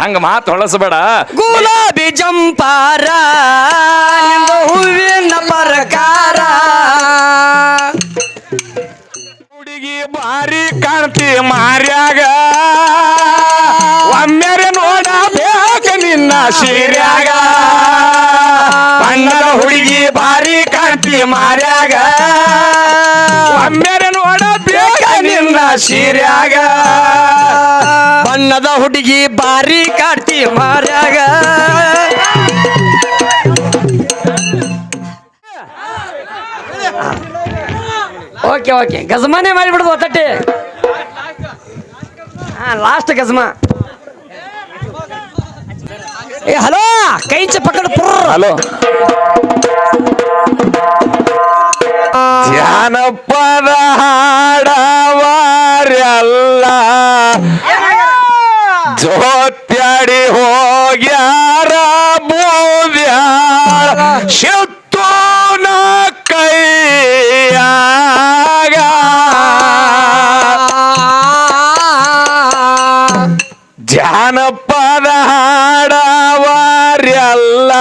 ಹಂಗ ಮಾತು ಹೊಳಸಬೇಡ. ಗುಲಾಬಿ ಜಂಪಾರ ನಿಂದು ಹೂವಿನ ಪರಕಾರ. ಹುಡುಗಿ ಬಾರಿ ಕಾಣ್ತಿ ಮಾರ್ಯಾಗ. ಒಮ್ಮೆರೆ ನೋಡಬೇಕ ನಿನ್ನ ಸೀರ್ಯಾಗ. ಬಣ್ಣದ ಹುಡುಗಿ ಬಾರಿ ಕಾಣ್ತಿ ಮಾರ್ಯಾಗ. ಒಮ್ಮೆರೆ ನೋಡಬೇಕ ನಿನ್ನ ಸೀರ್ಯಾಗ. ಬಣ್ಣದ ಹುಡುಗಿ ಬಾರಿ ಕಾಡ್ತಿ ಮಾರ್ಯಾಗ. Okay okay. ಗಜಮಾನೇ ಮಾಡಿಬಿಡ್ದು ಒತ್ತಟ್ಟಿ. ಹಾ ಲಾಸ್ಟ್ ಗಜಮ. ಏ, ಹಲೋ, ಕೈ ಚ ಪುರ್. ಹಲೋ. ಜಾನಪದ ಹಾಡವಾರ್ಯಲ್ಲ. ಜೋತ್ಯಾಡಿ ಹೋಗ್ಯಾರ ಬೂದ್ಯಾಳ ಶಿತ್ತೋನ ಕೈಯಾಗ. ಜಾನಪದ ಹಾಡವಾರ್ಯಲ್ಲ.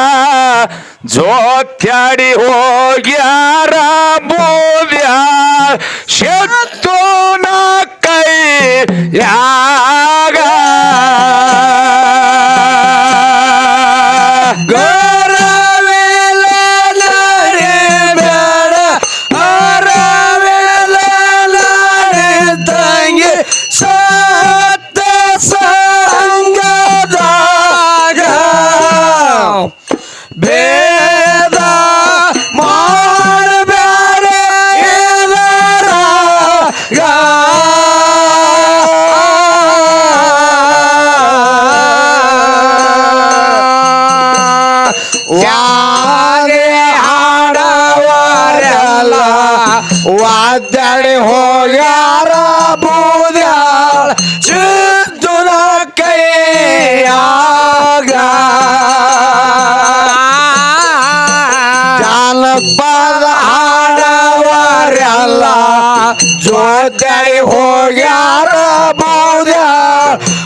ಜೋತ್ಯಾಡಿ ಹೋಗ್ಯಾರ ಬೂದ್ಯ ಶತ್ತೋನ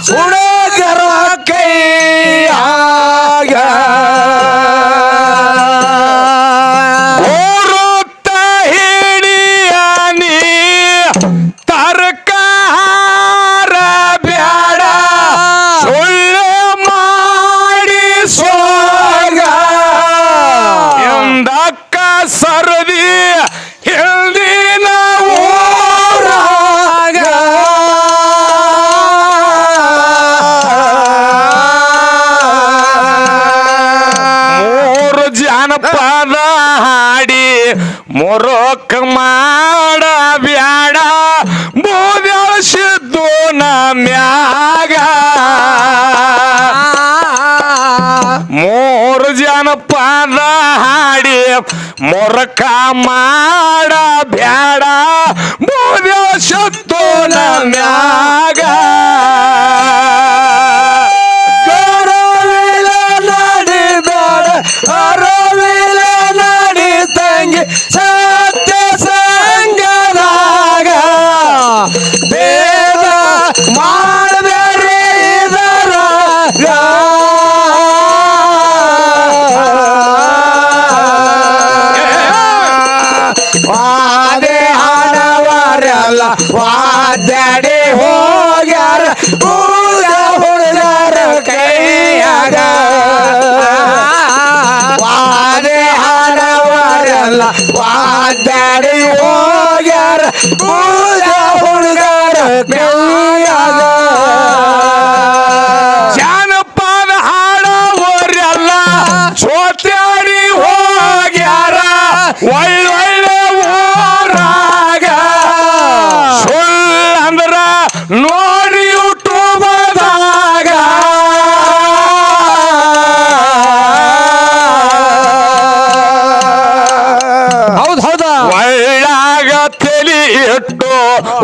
Oh! ಮೊರೊಕ್ ಮಾಡ ಬ್ಯಾಡ ಬೋದ್ಯಾಳಿಸಿದ್ದು ನಮ್ಯಾಗ ಮೂರು ಜನಪದ ಹಾಡಿ ಮೊರಕ ಮಾಡ ಬ್ಯಾಡ ಬೋದ್ಯಾಳಿಸಿದ್ದು ನಮ್ಯಾಗ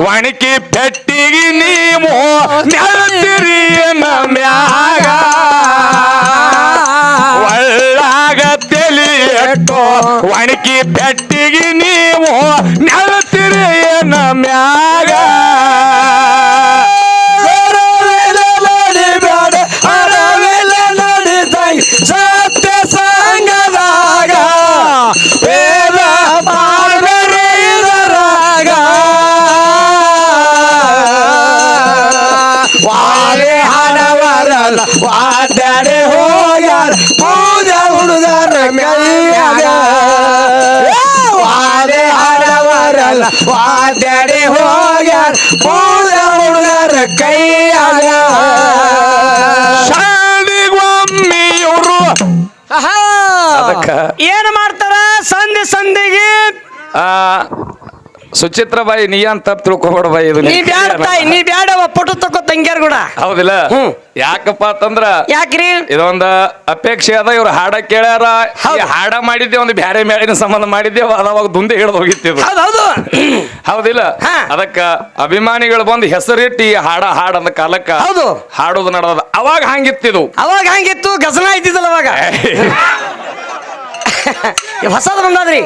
ಒಣಕಿ ಪೆಟ್ಟಿಗೆ ನೀವು ನೆಲತಿರಿ ಮ್ಯಾಗ. ಒಳ್ಳಾಗ ತೆಲಿಯಟ್ಟು ಒಣಕಿ ಪೆಟ್ಟಿಗೆ ನೀವು ನೆಲತಿರಿ ಮ್ಯಾಗ. ವಾದ್ಯಾಡಿ ಹೋಗ್ಯಾರ ಪೂಜೆ ಹುಡುಗರ ಕೈಯಾಗ. ಶಾಲಿಗೊಮ್ಮಿ ಇವರು. ಅದಕ್ಕ? ಏನ್ ಮಾಡ್ತಾರ? ಸಂಧಿ ಸಂಧಿಗೆ. ಆ ಸುಚಿತ್ರ ಬಾಯಿ ನೀ ಅಂತ ತಪ್ಪು ತಿಳ್ಕೊಬೇಡ ಬಾಯಿ ಇದು ನೀ ಬ್ಯಾಡ ತಾಯಿ ನೀ ಬ್ಯಾಡವ ಪಟು ಕೂಡ ಹೌದಿಲ್ಲ? ಹ್ಮ್. ಯಾಕಪ್ಪ ಅಂತಂದ್ರ ಯಾಕ್ರಿ? ಇದೊಂದ ಅಪೇಕ್ಷೆ ಅದ ಇವ್ರು ಹಾಡ ಕೇಳ್ಯಾರ. ಈ ಹಾಡ ಮಾಡಿದ್ದೆ ಒಂದು ಬ್ಯಾರೆ ಮೇಳಿನ ಸಂಬಂಧ ಮಾಡಿದ್ದೇವ ಅದಾವಾಗ ದುಂದೆ ಹಿಡಿದು ಹೋಗಿತ್ತು ಹೌದು ಹೌದು. ಹೌದಿಲ್ಲ? ಹಾ. ಅದಕ್ಕ ಅಭಿಮಾನಿಗಳು ಬಂದು ಹೆಸರಿಟ್ಟು ಈ ಹಾಡ ಹಾಡಂದ ಕಾಲಕ್ಕ ಹೌದು. ಹಾಡೋದು ನಡೆದ ಅವಾಗ ಹಂಗಿತ್ತಿದು ಅವಾಗ ಹಂಗಿತ್ತು ಗಸನ ಆಯ್ತಿದ್ದಲ್ಲ ಅವಾಗ. ಹೊಸದ್ ಬಂದಾದ್ರಿ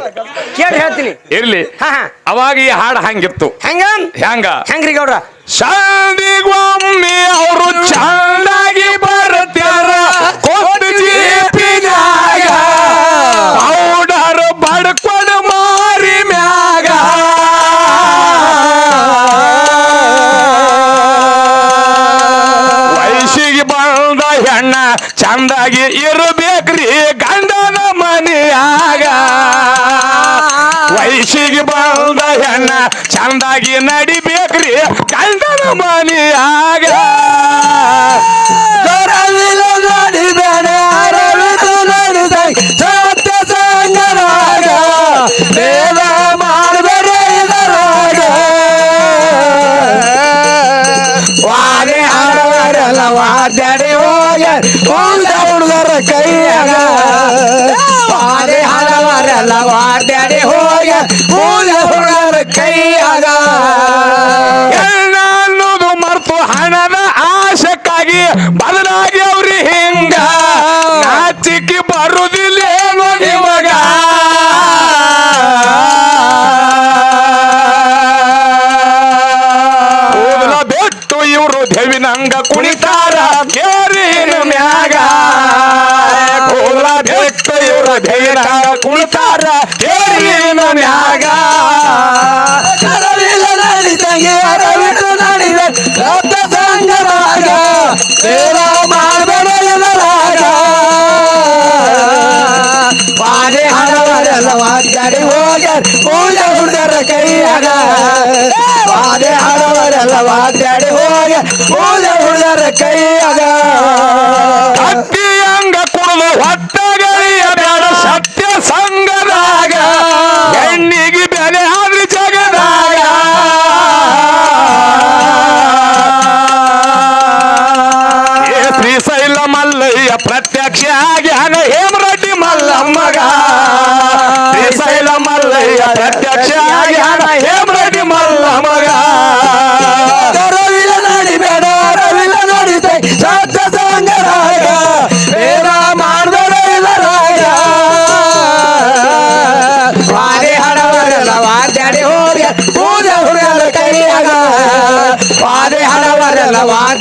ಕೇಳಿ ಹೇಳ್ತೀನಿ. ಇರ್ಲಿ. ಹಾ ಹಾ. ಅವಾಗ ಈ ಹಾಡ ಹಂಗಿತ್ತು. ಹೆಂಗ? ಹೆಂಗ? ಹೆಂಗ್ರಿ ಗೌಡ್ರ? ಶಾದಿಗೊಮ್ಮೆ ಅವರು ಚಂದಾಗಿ ಬರ್ತಾರ ಕೊಟ್ಟು ಜೀಪಿನ್ಯಾಗ ಚಂದಾಗಿ ನಡಿಬೇಕ್ರಿ ಚಂದನ ಮನೆಯಾಗ. ಬಿಟ್ಟು ಕುಳಿತಾರ ಕೇರಿನ ಮ್ಯಾಗ. ಕರವಿಲ ನಡಿದಂಗೆ ಅರವಿಟ್ಟು ನಡಿದ, ರಕ್ತ ಸಂಗರಾಗ ಬೇಡ ಮಾಡಬೇಡ ಎದರಾಗ ಪಾದೆ ಹಣವರೆಲ್ಲ ವಾದ್ಯಾಡಿ ಹೋಗ, ಪೂಜೆ ಹುಡುಗರ ಕೈಯಾಗ. ಪಾದೆ ಹಣವರೆಲ್ಲ ವಾದ್ಯಾಡಿ ಹೋಗ, ಪೂಜೆ ಹುಡುಗರ ಕೈಯಾಗ.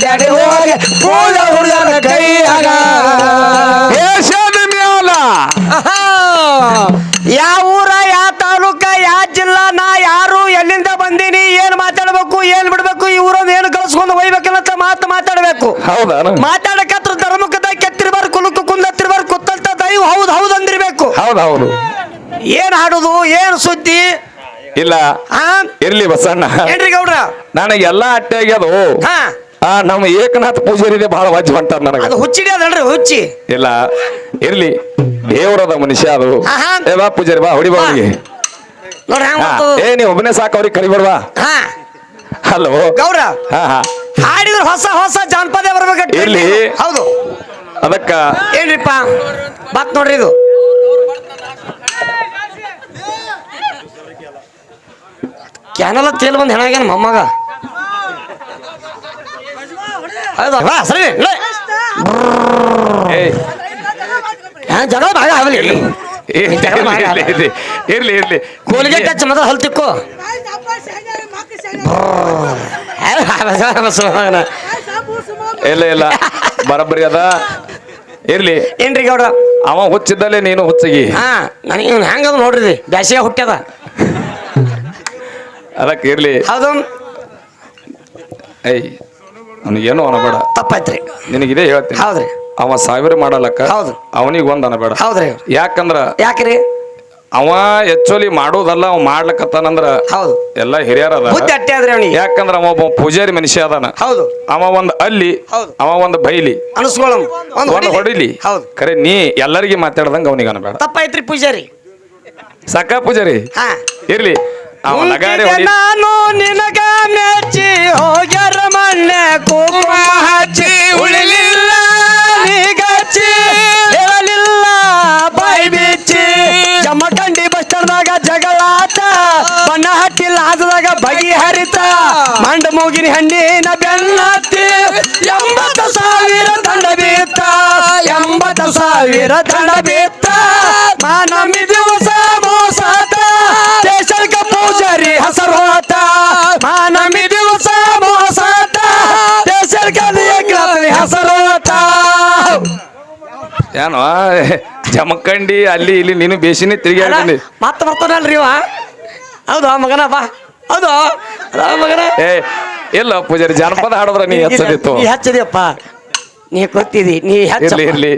ವಾದ್ಯಾಡಿ ಹೋಗಿ ಪೂಜೆ ಹುಡುಗನ ಕೈಯಾಗ ಮ್ಯಾಲ ಯಾವ ಊರ ಯಾವ ತಾಲೂಕ ಯಾವ ಜಿಲ್ಲಾ ನಾ ಯಾರು ಎಲ್ಲಿಂದ ಬಂದೀನಿ ಏನ್ ಮಾತಾಡ್ಬೇಕು ಏನ್ ಬಿಡ್ಬೇಕು ಈ ಊರನ್ನ ಏನು ಕಳ್ಸ್ಕೊಂಡು ಹೋಗ್ಬೇಕನ್ನತ್ತ ಮಾತು ಮಾತಾಡ್ಬೇಕು. ಹೌದಾ? ಮಾತಾಡಕತ್ರ ಧರ್ಮಕ್ಕದ ಕೆತ್ತಿರ್ಬಾರ್ ಕುಲುಕು ಕುಂದತ್ತಿರ್ಬಾರ್ ಕುತ್ತಂತ ದೈವ ಹೌದು ಹೌದು ಅಂದಿರ್ಬೇಕು. ಹೌದು ಏನ್ ಹಾಡುದು ಏನ್ ಸುದ್ದಿ? ಇಲ್ಲ. ಇರ್ಲಿ ಬಸಣ್ಣ. ಏನ್ರಿ ಗೌಡ್ರ? ನನಗೆ ಎಲ್ಲಾ ಅಟ್ಟೆ ಆಗ್ಯದು. ಹಾ. ಆ ನಮ್ಮ ಏಕನಾಥ ಪೂಜಾರಿದೆ ಬಹಳ ವಜ್ಜ ಹೊಂಟಾರ ನನಗೆ. ಅದು ಹುಚ್ಚಿಡಿ ಅದಲ್ರಿ ಹುಚ್ಚಿ. ಇಲ್ಲ ಇರ್ಲಿ ದೇವರದ ಮನುಷ್ಯ ಅದು. ಆಹಾ. ಏ ಬಾ ಪೂಜಾರಿ ಬಾ ಹೊಡಿ ಬಾ ಅವ್ನಿಗೆ. ನೋಡ್ರಿ ಹೆಂಗ್ ಹಾ, ಬರ್ತದ ಏ ನೀ ಒಬ್ಬನೇ ಸಾಕು ಅವ್ರಿಗೆ ಕರಿಬೇಡ್ವಾ ಹಾ. ಹಲೋ. ಗೌರ ಹಾ ಹಾ. ಹಾಡಿದ್ರೆ ಹೊಸ ಹೊಸ ಜಾನಪದ ಬರ್ಬೇಕು ಇರ್ಲಿ. ಹೌದು. ಅದಕ್ಕ ಏನ್ರಿಪ್ಪ? ಬತ್ ನೋಡ್ರಿ ಇದು. ಕ್ಯಾನಲ ತೇಲ್ ಬಂದ್ ಹೆಣಾಗ್ಯಾನ ಮೊಮ್ಮಗ? ಸರಿ. ಜಗಳ ಭಾಗ ಆಗಲಿ ಏ, ಇರ್ಲಿ, ಇರ್ಲಿ, ಕೋಲಿಗೆ ಟಚ್ ಹಲ್ ತಿಕ್ಕು. ಇಲ್ಲ ಇಲ್ಲ. ಬರಬ್ಬರಿ ಅದ. ಇರ್ಲಿ. ಏನ್ರಿ ಗೌಡ್ರ? ಅವ ಹುಚ್ಚಿದ್ದಲ್ಲೇ ನೀನು ಹುಚ್ಚಿಗಿ. ಹಾ ನನಗೆ ಇವ್ನು ಹೆಂಗದ ನೋಡ್ರಿ. ಬ್ಯಾಸಿಗೆ ಹುಟ್ಟ್ಯದ ಅದಕ್ಕೆ ಇರ್ಲಿ. ಹೌದು. ಐ ಅವನಿಗೇನು ಅನಬೇಡ. ತಪ್ಪಾಯ್ತ್ರಿ. ನಿನಗಿದೆ ಹೇಳ್ತೀನಿ. ಹೌದ್ರಿ. ಅವ ಸಾವಿರ ಮಾಡಲಕ್ಕ ಹೌದು. ಅವನಿಗೆ ಒಂದ್ ಅನ್ನಬೇಡ ಹೌದ್ರಿ. ಯಾಕಂದ್ರ ಯಾಕ್ರಿ? ಅವ ಆಕ್ಚುಲಿ ಮಾಡೋದಲ್ಲ ಅವ ಮಾಡ್ಲಕತ್ತಾನಂದ್ರ ಹೌದು. ಎಲ್ಲ ಹಿರಿಯರ ಅದ ಬುದ್ಧಿ ಅಟ್ಟೆ ಆದ್ರಿ ಅವನಿಗೆ. ಯಾಕಂದ್ರ ಅವ ಒಬ್ಬ ಪೂಜಾರಿ ಮನುಷ್ಯ ಅದಾನ. ಹೌದು. ಅವ ಒಂದ್ ಅಲ್ಲಿ ಹೌದು. ಅವ ಒಂದ್ ಬೈಲಿ. ಅನಸ್ಕೊಳಮ್ ಒಂದ್ ಒಂದ್ ಹೊಡಿಲಿ. ಹೌದು. ಖರೆ ನೀ ಎಲ್ಲರಿಗೆ ಮಾತಾಡ್ದಂಗ ಅವನಿಗೆ ಅನ್ನಬೇಡ ತಪ್ಪಾಯ್ತ್ರಿ ಪೂಜಾರಿ. ಸಾಕ ಪೂಜಾರಿ? ಹಾ. ಇರ್ಲಿ. ಅವ ಹೊಡಿ ನಾನು ನಿನಗ ಮೆಚ್ಚಿ ಹೋಗ್ಯಾರ ಮಣ್ಣೆ ಕುಂಕುಮ ಹಚ್ಚಿ ಉಳಿಲಿಲ್ಲ ನೀಗಚ್ಚಿ ಹೇಳಲಿಲ್ಲ ಬಾಯಿ ಬಿಚ್ಚಿ. ಜಮಖಂಡಿ ಬಸ್ ಸ್ಟ್ಯಾಂಡ್ದಾಗ ಜಗಳಾತ ಬಣ್ಣ ಹಟ್ಟಿಲ್ಲ ಆದದಾಗ ಬಗಿ ಹರಿತ. ಮಂಡ ಮೂಗಿನ ಹಣ್ಣಿನ ಬೆನ್ನತ್ತಿ ಎಂಬತ್ತು ಸಾವಿರ ತಂಡ ಬೀತ್ತ ಎಂಬತ್ತು ಸಾವಿರ ತಂಡ ಬೀತ್ತ ಏನೋ ಜಮಕಂಡಿ ಅಲ್ಲಿ ಇಲ್ಲಿ ನೀನು ಬೇಸಿನೇ ತಿರುಗಾಡ್ತೀನಿ ಮತ್ತೆ ಬರ್ತಾನಲ್ರಿ ಇವ? ಹೌದು ಆ ಮಗನ ಬಾ. ಹೌದು ಅದ ಮಗನ? ಏ ಇಲ್ಲ ಪೂಜಾರಿ ಜಾನಪದ ಹಾಡೋದ್ರ ನೀ ಹೆಚ್ಚದಿತ್ತು ನೀ ಹಚ್ಚದಿಯಪ್ಪ. ನೀ ಗೊತ್ತಿದಿ ನೀ ಹಚ್ಚಲಿ ಇರ್ಲಿ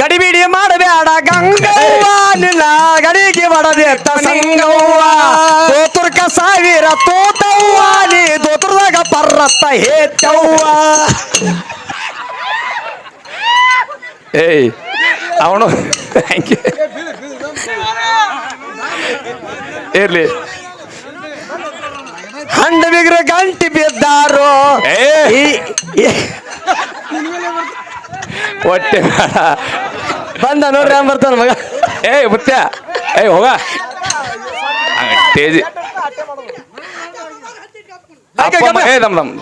ಗಡಿಬಿಡಿ ಮಾಡಬೇಡ ಗಂಗವ್ವ ನಿನ್ನ ಗಡಿಗೆ ಬಡದೆ ಸಂಗವ್ವ. ದೋತುರ್ಕ ಸಾವಿರ ತೋತವ್ವ ನೀ ದೋತುರ್ದಾಗ ಪರ್ರತ್ತ ಹೇತವ್ವ. ಏಯ್ ಅವನು ಇರ್ಲಿ. ಹಂಡ ಬಿಗ್ರ ಗಂಟಿ ಬಿದ್ದಾರೋ? ಹೊಟ್ಟೆ ಬಂದ ನೋಡ್ರಿ ಹಂಗ್ ಬರ್ತಾನ ಮಗ. ಏಯ್ ಮುತ್ಯ. ಏಯ್ ಹೋಗ. ಅಪ್ಪ ಏ ದಮ್ ದಮ್.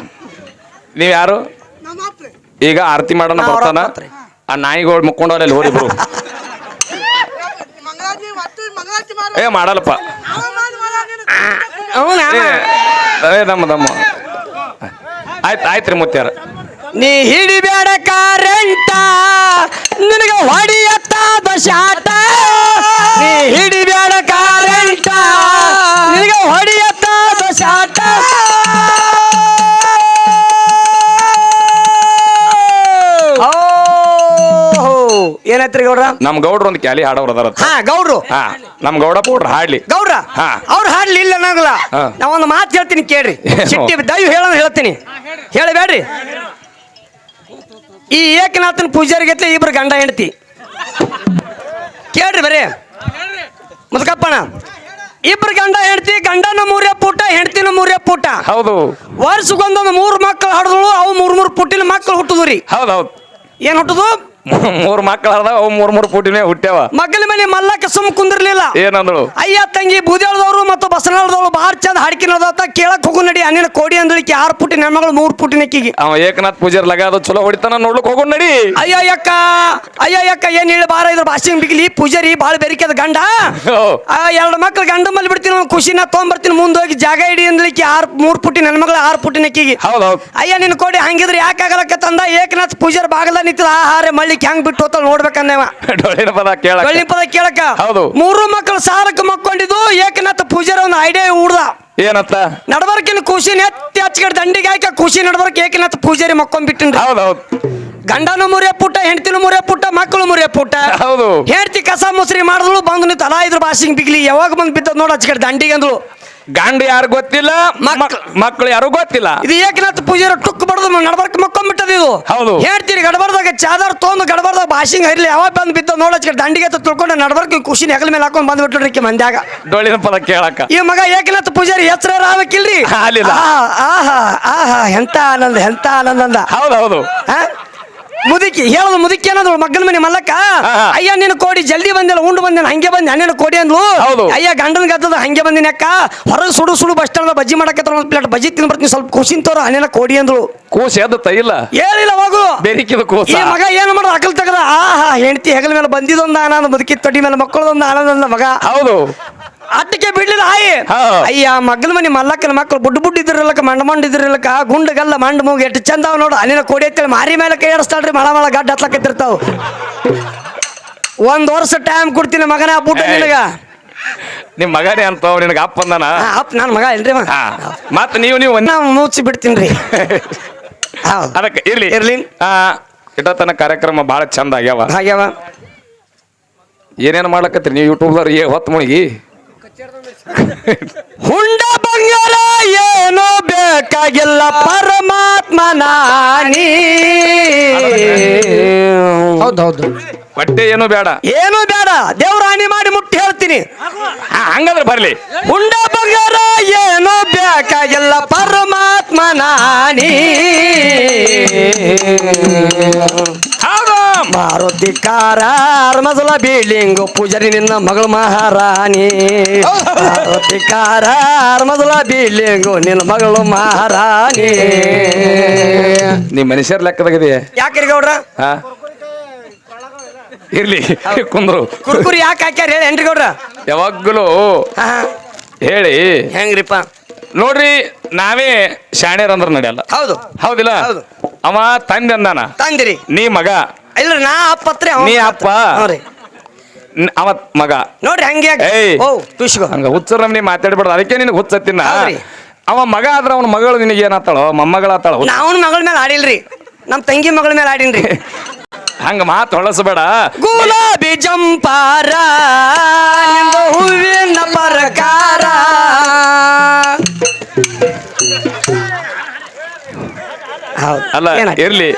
ನೀವ್ ಯಾರು? ಈಗ ಆರತಿ ಮಾಡೋಣ ಬರ್ತಾನ. ಆ ನಾಯಿಗಳು ಮುಕ್ಕೊಂಡವ್ರೆ ಅಲ್ಲಿ ಹೋರಿ ಮಂಗಳಾರತಿ ಏ ಮಾಡಲ್ಲಪ್ಪ. ಏ, ದಮ್ಮ ದಮ್ಮ. ಆಯ್ತು ಆಯ್ತು ರೀ ಮುತ್ಯಾರ ನೀ ಹಿಡಿಬೇಡ ಕಾರಂಟ ನಿನಗ ಹೊಡಿಯತ್ತ ಬಶಾಟ ನೀ ಹಿಡಿಬೇಡ ಕಾರಂಟ ನಿನಗ ಹೊಡಿಯತ್ತ ಏನಾಯ್ತ್ರಿ ಗೌಡ್ರ? ನಮ್ ಗೌಡ್ರ ಒಂದು ಕ್ಯಾಲಿ ಹಾಡೋರು ಅದಾರ ಹಾ ಗೌಡ್ರು. ಹಾ ನಮ್ ಗೌಡ ಪೌಡ್ರ್ ಹಾಡ್ಲಿ. ಗೌಡ್ರ ಹಾ. ಅವ್ರು ಹಾಡ್ಲಿ ಇಲ್ಲ ಅನ್ನಂಗಿಲ್ಲ ಹಾ. ನಾ ಒಂದು ಮಾತು ಹೇಳ್ತೀನಿ ಕೇಳ್ರಿ. ಏನು? ಸಿಟ್ಟಿ ದಯವು ಹೇಳೋಣ ಹೇಳ್ತೀನಿ. ಹೇಳಬೇಡ್ರಿ. ಈ ಏಕನಾಥನ ಪೂಜಾರಿಗತ್ಲೆ ಇಬ್ರು ಗಂಡ ಹೆಂಡತಿ. ಕೇಳ್ರಿ ಬರೀ. ಮುದಕಪ್ಪಣ ಇಬ್ರು ಗಂಡ ಹೆಂಡತಿ ಗಂಡನ ಮೂರೇ ಪುಟ ಹೆಂಡತಿನ ಮೂರೇ ಪುಟ ಹೌದು. ವರ್ಷಕ್ಕೊಂದೊಂದು ಮೂರು ಮಕ್ಕಳು ಹಡ್ದಳು ಅವು ಮೂರ್ ಮೂರು ಪುಟ್ಟಿನ ಮಕ್ಕಳು ಹುಟ್ಟುದು ರೀ ಹೌದು ಹೌದು. ಏನ್ ಹುಟ್ಟುದು? ಮೂರ್ ಮಕ್ಳು ಅದಾವ ಅವು ಮೂರ್ ಮೂರ್ ಪುಟಿನೇ ಹುಟ್ಟ್ಯಾವ ಮಗಲ ಮನೆ ಮಲ್ಲಕ್ಕ ಸುಮ್ ಕುಂದಿರ್ಲಿಲ್ಲ. ಏನಂದಳು? ಅಯ್ಯ ತಂಗಿ ಬೂದಿಯಾಳದವ್ರು ಮತ್ತು ಬಸನಾಳದವ್ರು ಬಾರ್ ಚಂದ ಹಾಡಿಕೆ ನೋಡತ್ತ ಕೇಳಕ್ ಹೋಗು ನಡಿ ಅಣ್ಣಿನ ಕೋಡಿ ಅಂದಳಿಕೆ ಆರು ಪುಟ್ಟಿ ಹೆಣ್ಮಗಳು ಮೂರು ನೆಕ್ಕಿಗೆ ಅವ ಏಕನಾಥ್ ಪೂಜಾರ್ ಲಗ ಅದು ಚಲೋ ಹೊಡಿತಾನ ನೋಡ್ಲಿಕ್ ಹೋಗು ನಡಿ. ಅಯ್ಯ ಅಕ್ಕ ಅಯ್ಯ ಯಕ್ಕ ಏನ್ ಹೇಳಿ ಬಾರ ಇದ್ರ ಭಾಷೆ ಬಿಗ್ಲಿ ಪೂಜಾರಿ ಬಾಳ ಬೆರಿಕೆದ ಗಂಡ. ಆ ಎರಡು ಮಕ್ಳು ಗಂಡ ಮಲ್ಲಿ ಬಿಡ್ತೀನಿ ಅವ್ನ್ ಖುಷಿನ ತೊಗೊಂಬರ್ತೀನಿ ಮುಂದೆ ಹೋಗಿ ಜಾಗ ಇಡಿ ಅಂದಳಿಕೆ ಆರು ಮೂರು ಪುಟಿ ಹೆಣ್ಮಗಳು ಆರು ಪುಟ್ಟಿ ಕಿಗಿ ಹೌದೌದು ಹೌದ್. ಅಯ್ಯ ನಿನ್ ಕೋಡಿ ಹಂಗಿದ್ರೆ ಯಾಕಾಗಲಕ್ಕ ತಂದ? ಏಕನಾಥ್ ಪೂಜಾರ್ ಬಾಗಲ ನಿಂತಿದ ಆಹಾರ ಮಳ್ಳಿಕ್ ಹೆಂಗ್ ಬಿಟ್ಟು ಹೋತಲ್ ಡೊಳ್ಳಿನ ಪದ ಕೇಳ ಪದ ಕೇಳಕ ಹೌದು. ಮೂರು ಮಕ್ಕಳು ಸಾರಕ್ಕೆ ಮಕ್ಕೊಂಡಿದ್ದು ಏಕನಾಥ ಪೂಜಾರ ಒಂದು ಐಡಿಯಾ ಉಡ್ದ ಏನತ್ತ ನಡಬರ್ಕಿನ ಖುಷಿ ನೆತ್ತಿ ಹಚ್ಚಿಗೆ ದಂಡಿಗೆ ಹಾಕಿ ಖುಷಿ ನಡವರ್ಕ ಏಕನಾಥ ಪೂಜಾರಿ ಮಕ್ಕೊಂಡ್ಬಿಟ್ಟಿನ್ರಿ ಹೌದು ಹೌದು. ಗಂಡನ ಮುರಿಯ ಪುಟ್ಟ ಹೆಂಡತಿನ ಮುರಿಯ ಪುಟ್ಟ ಮಕ್ಕಳು ಮುರಿಯ ಪುಟ್ಟ. ಹೌದು. ಹೆಂಡತಿ ಕಸ ಮುಸ್ರಿ ಮಾಡಿದ್ಳು ಬಂದು ನಿಂತು ಅಲ್ಲ ಇದ್ರ ಬಾಸಿಂಗ್ ಬಿಗ್ಲಿ. ಯಾವಾಗ ಬಂದು ಬಿದ್ದ ನೋಡ ಹಚ್ಕಡೆ ದಂಡಿಗೆ ಅಂದ್ಳು ಗಂಡ ಯಾರು ಗೊತ್ತಿಲ್ಲ ಮಕ್ಳು- ಮಕ್ಕಳು ಯಾರು ಗೊತ್ತಿಲ್ಲ. ಇದು ಏಕನಾಥ ಪೂಜಾರಿ ಟುಕ್ ಬಡದು ನಡಬರ್ಕ ಮಕ್ಕೊಂಡ್ಬಿಟ್ಟದ ಇದು. ಹೌದು. ಹೇಳ್ತೀರಿ ಗಡಬರ್ದಾಗ ಚಾದರ್ ತೊಂದು ಗಡಬರ್ದಾಗ ಭಾಷಿಂಗ್ ಹರಿಲಿ ಯಾವಾಗ ಬಂದ್ ಬಿದ್ದ ನೋಡಕ್ ದಂಡಿಗೆ ತಿಳ್ಕೊಂಡು ನಡಬರ್ಕ ಖುಷಿ ಹೆಗಲ ಮೇಲೆ ಹಾಕೊಂಡ್ ಬಂದ್ಬಿಟ್ರಿ ಮಂದ್ಯಾಗ. ಡೊಳ್ಳಿನ ಪದ ಕೇಳಕ ಈ ಮಗ ಏಕನಾಥ ಪೂಜಾರಿ ಹೆಸರ ಆಗ್ಬೇಕಿಲ್ರಿ. ಆಹಾ ಆಹಾ ಆಹಾ ಎಂತ ಆನಂದ ಎಂತ ಆನಂದ ಅಂದ. ಹೌದ್ ಹೌದು? ಮುದುಕಿ ಹೇಳೋದು ಮುದುಕಿ ಅನ್ನೋದು ಮಗ್ಗನ ಮನೆ ಮಲ್ಲಕ್ಕ. ಅಯ್ಯ ನಿನ್ನ ಕೋಡಿ ಜಲ್ದಿ ಬಂದಿಲ್ಲ ಉಂಡು ಬಂದಿನ ಹಂಗೆ ಬಂದೆ ಹಣ್ಣಿನ ಕೋಡಿ ಅಂದ್ಲು. ಹೌದು. ಅಯ್ಯ ಗಂಡನ ಗದ್ದದ ಹಂಗೆ ಬಂದಿನ ಅಕ್ಕ. ಹೊರಗೆ ಸುಡು ಸುಡು ಬಸ್ ಸ್ಟಾಂಡ್ ಬಜ್ಜಿ ಮಾಡಕತ್ತ ಒಂದು ಪ್ಲೇಟ್ ಬಜ್ಜಿ ತಿನ್ ಬರ್ತೀನಿ ಸ್ವಲ್ಪ ಖುಷಿನ್ ತೋರು ಹಣ್ಣಿನ ಕೋಡಿ ಅಂದ್ಲು. ಕೂಸ ಎದ್ದ ತೈಲ? ಹೇಳಿಲ್ಲ ಹೋಗು. ಬೆರಿಕಿದ ಕೂಸ. ಈ ಮಗ ಏನು ಮಾಡೋ ಅಕಲ್ ತಗದ? ಆಹಾ ಹೆಂಡತಿ ಹೆಗಲ ಮೇಲೆ ಬಂದಿದೊಂದು ಆನಂದ ಮುದುಕಿ ತೊಟ್ಟಿ ಮೇಲೆ ಮಕ್ಕಳದೊಂದು ಆನಂದ ಮಗ. ಹೌದು. ಅಟ್ಟಕ್ಕೆ ಬಿಡ್ಲಿಲ್ಲ ಹಾಯಿ. ಅಯ್ಯ ಮಗನ ಮನೆ ಮಲ್ಲಕ್ಕನ ಮಕ್ಕಳು ಬುಡ್ ಬುಡ್ ಇದ್ರಲ್ಲಕ್ಕ ಮಂಡ ಮಂಡ್ ಇದ್ರಿಲ್ಲಕ ಗುಂಡಗಲ್ಲ ಮಂಡ ಮೂಗ್ ಎಷ್ಟು ಚಂದ ಅವ ನೋಡು. ಅಲ್ಲಿನ ಕೋಡಿ ಮಾರಿ ಮೇಲೆ ಕೈ ಆಡಿಸ್ತಾಳ್ರಿ ಮಳ ಮಳ ಗಡ್ಡ ಹತ್ಲಕತ್ತಿರ್ತಾವ ಒಂದ್ ವರ್ಷ ಟೈಮ್ ಕೊಡ್ತೀನಿ ಮಗನ ಬುಟ್ಟ ಏಯ್. ನಿನಗ. ನಿಮ್ ಮಗನೇ ಅಂತ ನಿನಗೆ ಅಪ್ಪ ಅಂದನ? ಅಪ್ಪ ನನ್ನ ಮಗ ಇಲ್ರಿ ಮಗ ಹಾ. ಮತ್ ನೀವು ನೀವು ಒಂದ್- ಮುಚ್ಚಿ ಬಿಡ್ತೀನಿ ಅದಕ್ಕೆ ಇರ್ಲಿ. ಇರ್ಲಿ. ಇಟ್ಟತನ ಕಾರ್ಯಕ್ರಮ ಬಹಳ ಚಂದ ಆಗ್ಯಾವ. ಆಗ್ಯಾವ. ಏನೇನು ಮಾಡ್ಲಕತ್ತೀರಿ ನೀವು ಯೂಟ್ಯೂಬ್ದವ್ರು ಏ ಹೊತ್ತು ಮುಳುಗಿ? ಹುಂಡ ಬಂಗಾರ ಏನು ಬೇಕಾಗಿಲ್ಲ ಪರಮಾತ್ಮ ನಾನಿ ಹೌದೌದು. ಬಟ್ಟೆ ಏನು ಬೇಡ. ಏನು ಬೇಡ. ದೇವ್ರ ಹಾನಿ ಮಾಡಿ ಮುಟ್ಟಿ ಹೇಳ್ತೀನಿ. ಆ, ಹಂಗಂದ್ರೆ ಬರ್ಲಿ. ಹುಂಡ ಬಂಗಾರ ಏನು ಬೇಕಾಗಿಲ್ಲ ಪರಮಾತ್ಮ ನಾನಿ ಹೌದು ಮಾರುತಿ ಕಾರ ಮೊದಲ ಬಿಲ್ಡಿಂಗು ಪೂಜಾರಿ ನಿನ್ನ ಮಗಳು ಮಹಾರಾಣಿ. ಮಾರುತಿಕಾರ ಮೊದಲ ಬಿಲ್ಡಿಂಗು ನಿನ್ನ ಮಗಳು ಮಹಾರಾಣಿ. ನೀ ಮನುಷ್ಯರ ಲೆಕ್ಕದಾಗಿದೆಯಾ? ಯಾಕ್ರಿ ಗೌಡ್ರ? ಹಾ? ಇರ್ಲಿ ಕುಂದ್ರು. ಕುರ್ಕುರಿ ಯಾಕೆ ಹಾಕ್ಯಾರ ಹೇಳಿ ಏನ್ರಿ ಗೌಡ್ರ? ಯಾವಾಗಲೂ ಹೇಳಿ. ಹೆಂಗ್ರಿಪ್ಪ? ನೋಡ್ರಿ ನಾವೇ ಶಾಣ್ಯರ್ ಅಂದ್ರ ನಡೆಯಲ್ಲ ಹೌದು. ಹೌದಿಲ್ಲ? ಹೌದು. ಅವ ತಂದೆ ಅಂದಾನ. ತಂದಿರಿ. ನೀ ಮಗ. ಇಲ್ರಿ ನಾ ಅಪ್ಪ. ಹ್ಞೂ ನ್- ಅವ ಮಗ. ನೋಡ್ರಿ ಹಂಗೆ ಏಯ್. ಓ ತುಷ್ಗೋ ಹಂಗ ಹುಚ್ಚರ ನೀ ಮಾತಾಡ್ಬಾರ್ದು. ಅದಕ್ಕೆ ನಿನಗೆ ಹುಚ್ಚತ್ತಿನ ಹೌದ್ರಿ. ಅವ ಮಗ ಆದ್ರ ಅವನ ಮಗಳು ನಿನಗೆ ಏನಾತಾಳೋ ಮೊಮ್ಮಗಳಾತಾಳ ಅವ್ನ ಮಗಳ ಮೇಲೆ ಆಡಿಲ್ರಿ ನಮ್ಮ ತಂಗಿ ಮಗಳ ಮೇಲೆ ಆಡಿನ್ರಿ ಹಂಗ ಮಾತು ಹೊಳಸಬೇಡ. ಗುಲಾಬಿ ಜಂಪಾರ ನಿಂದು ಹೂವಿನ ಪರಕಾರ. ಹೌದು ಅಲ್ಲ ಏನಾಯ್ತು? ಇರ್ಲಿ.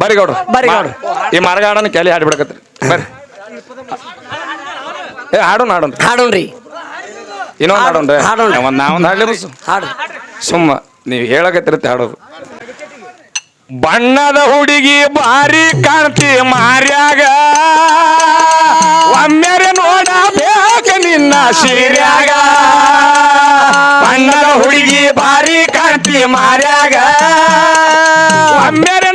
ಬರ್ರಿ ಗೌಡ್ರ. ಬರ್ರಿ ಗೌಡ್ರ. ಈ ಮರಗಾಡನ ಕೆಲಿ ಹಾಡ್ಬಿಡಕತ್ರಿ ಬರ್ರಿ. ಏ ಹಾಡೋಣ ಹಾಡೋಣ. ಹಾಡೋಣ್ರಿ. ಇನ್ನೊಂದು ಹಾಡು- ಹಾಡೋಣ್ರಿ. ಹಾಡೋಣ. ಒಂದ್ ನಾವೊಂದು ಹಾಡ್ಲಿ ಹಾಡು. ಸುಮ್ಮ ನೀವು ಹೇಳಕತ್ತಿರತ್ತೆ ಹಾಡೋದು. ಬಣ್ಣದ ಹುಡುಗಿ ಬಾರಿ ಕಾಣ್ತಿ ಮಾರ್ಯಾಗ. ಒಮ್ಮೆರೆ ನೋಡಬೇಕ ನಿನ್ನ ಸೀರ್ಯಾಗ. ಬಣ್ಣದ ಹುಡುಗಿ ಬಾರಿ ಕಾಣ್ತಿ ಮಾರ್ಯಾಗ. ಒಮ್ಮೆರೆ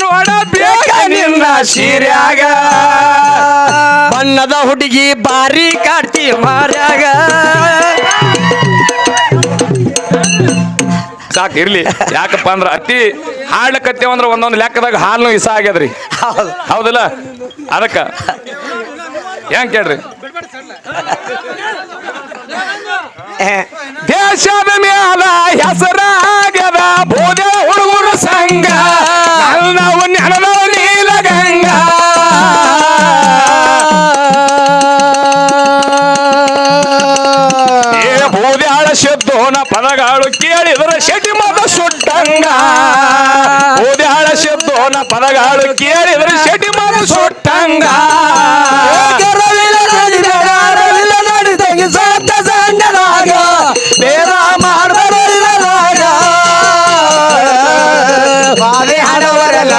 ಸೀರ್ಯಾಗ. ಬಣ್ಣದ ಹುಡುಗಿ ಬಾರಿ ಕಾಡ್ತಿ ಮಾರ್ಯಾಗ. ಸಾಕು ಇರ್ಲಿ. ಯಾಕಪ್ಪ ಅಂದ್ರ ಅತಿ ಹಾಡ್ಲಕತ್ತೇವ ಅಂದ್ರ ಒಂದೊಂದು ಲೆಕ್ಕದಾಗ ಹಾಲು ಇಸ ಆಗ್ಯದ್ರಿ. ಹೌದು. ಹೌದಲ್ಲ? ಅದಕ್ಕ. ಹೆಂಗ್ ಕೇಳ್ರಿ? ದೇಶದ ಮ್ಯಾಲ ಹೆಸರಾಗ್ಯದ ಬೋದೆ ಹುಡುಗರು ಸಂಘ. ನಾವು ನೆನದವ ನೀಲ ಗಂಗಾ. ಏ ಬೋದ್ಯಾಳ ಶಬ್ದೋನ ಪದಗಳು ಕೇಳಿದ್ರ ಶೆಟ್ಟಿ ಮದ ಸುಟ್ಟಂಗ. ಬೋದ್ಯಾಳ ಶಬ್ದೋನ ಪದಗಳು ಕೇಳಿದ್ರ ಶೆಟ್ಟಿ ಮದ ಸುಟ್ಟಂಗ.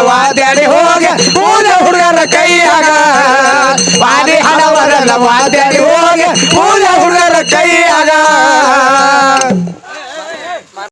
ವಾದ್ಯಾಡಿ ಹೋಗಿ ಪೂಜೆ ಹುಡುಗರ ಕೈಯಾಗ. ವಾದಿ ಹಣವರಲ್ಲ ವಾದ್ಯಾಡಿ ಹೋಗಿ ಪೂಜೆ ಹುಡುಗರ ಕೈಯಾಗ.